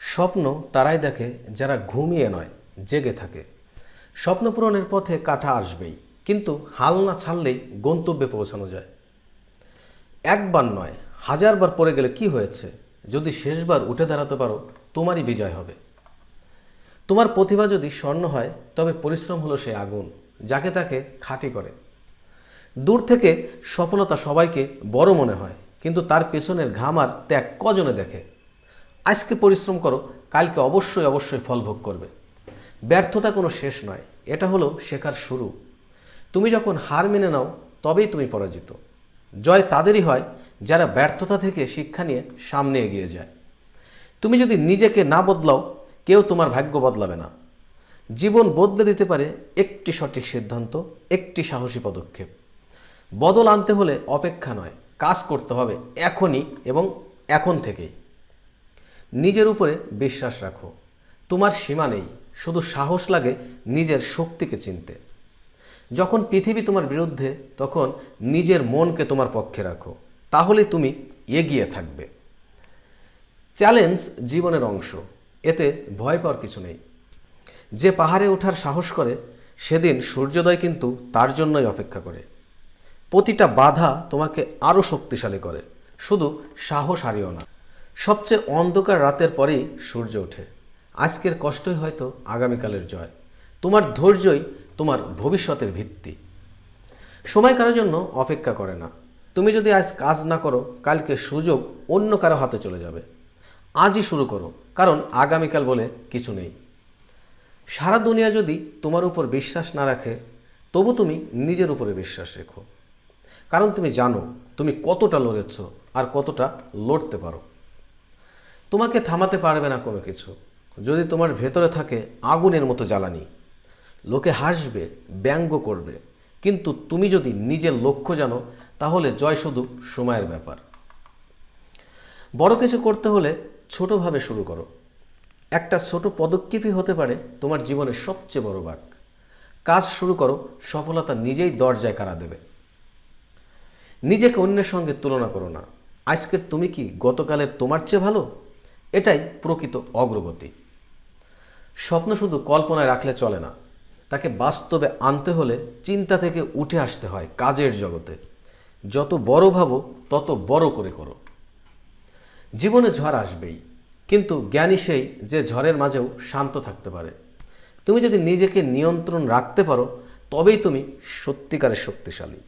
স্বপ্ন তারাই দেখে যারা ঘুমিয়ে নয়, জেগে থাকে। স্বপ্ন পূরণের পথে কাঠা আসবেই, কিন্তু হাল না ছাড়লেই গন্তব্যে পৌঁছানো যায়। একবার নয়, হাজারবার পড়ে গেলে কি হয়েছে? যদি শেষবার উঠে দাঁড়াতে পারো, তোমারই বিজয় হবে। তোমার প্রতিভা যদি স্বর্ণ হয়, তবে পরিশ্রম হলো সে আগুন, যাকে তাকে খাঁটি করে। দূর থেকে সফলতা সবাইকে বড় মনে হয়, কিন্তু তার পেছনের ঘাম আর ত্যাগ কজনে দেখে? আজকে পরিশ্রম করো, কালকে অবশ্যই অবশ্যই ফল ভোগ করবে। ব্যর্থতা কোনো শেষ নয়, এটা হলো শেখার শুরু। তুমি যখন হার মেনে নাও, তবেই তুমি পরাজিত। জয় তাদেরই হয় যারা ব্যর্থতা থেকে শিক্ষা নিয়ে সামনে এগিয়ে যায়। তুমি যদি নিজেকে না বদলাও, কেউ তোমার ভাগ্য বদলাবে না। জীবন বদলে দিতে পারে একটি সঠিক সিদ্ধান্ত, একটি সাহসী পদক্ষেপ। বদল আনতে হলে অপেক্ষা নয়, কাজ করতে হবে এখনই এবং এখন থেকেই। নিজের উপরে বিশ্বাস রাখো। তোমার সীমা নেই, শুধু সাহস লাগে নিজের শক্তিকে চিনতে। যখন পৃথিবী তোমার বিরুদ্ধে, তখন নিজের মনকে তোমার পক্ষে রাখো তাহলে তুমি এগিয়ে থাকবে। চ্যালেঞ্জ জীবনের অংশ, এতে ভয় পাওয়ার কিছু নেই। যে পাহাড়ে ওঠার সাহস করে, সেদিন সূর্যোদয় কিন্তু তার জন্যই অপেক্ষা করে। প্রতিটা বাধা তোমাকে আরও শক্তিশালী করে, শুধু সাহস হারিও না। সবচেয়ে অন্ধকার রাতের পরেই সূর্য ওঠে। আজকের কষ্টই হয়তো আগামীকালের জয়। তোমার ধৈর্যই তোমার ভবিষ্যতের ভিত্তি। সময় কারোর জন্য অপেক্ষা করে না। তুমি যদি আজ কাজ না করো, কালকে সুযোগ অন্য কারও হাতে চলে যাবে। আজই শুরু করো, কারণ আগামীকাল বলে কিছু নেই। সারা দুনিয়া যদি তোমার উপর বিশ্বাস না রাখে, তবু তুমি নিজের উপরে বিশ্বাস রেখো। কারণ তুমি জানো, তুমি কতটা লড়েছ আর কতটা লড়তে পারো। তোমাকে থামাতে পারবে না কোনো কিছু। যদি তোমার ভেতরে থাকে আগুনের মতো জ্বালানি। লোকে হাসবে, ব্যঙ্গ করবে। কিন্তু তুমি যদি নিজের লক্ষ্য জানো, তাহলে জয় শুধু সময়ের ব্যাপার। বড় কিছু করতে হলে ছোটোভাবে শুরু করো। একটা ছোট পদক্ষেপই হতে পারে তোমার জীবনের সবচেয়ে বড় বাক। কাজ শুরু করো, সফলতা নিজেই দরজায় কারা দেবে। নিজেকে অন্যের সঙ্গে তুলনা করো না। আজকের তুমি কি গতকালের তোমার চেয়ে ভালো? এটাই প্রকৃত অগ্রগতি। স্বপ্ন শুধু কল্পনায় রাখলে চলে না, তাকে বাস্তবে আনতে হলে চিন্তা থেকে উঠে আসতে হয় কাজের জগতে। যত বড় ভাবো, তত বড় করে করো। জীবনে ঝড় আসবেই, কিন্তু জ্ঞানী সেই যে ঝড়ের মাঝেও শান্ত থাকতে পারে। তুমি যদি নিজেকে নিয়ন্ত্রণ রাখতে পারো, তবেই তুমি সত্যিকারের শক্তিশালী।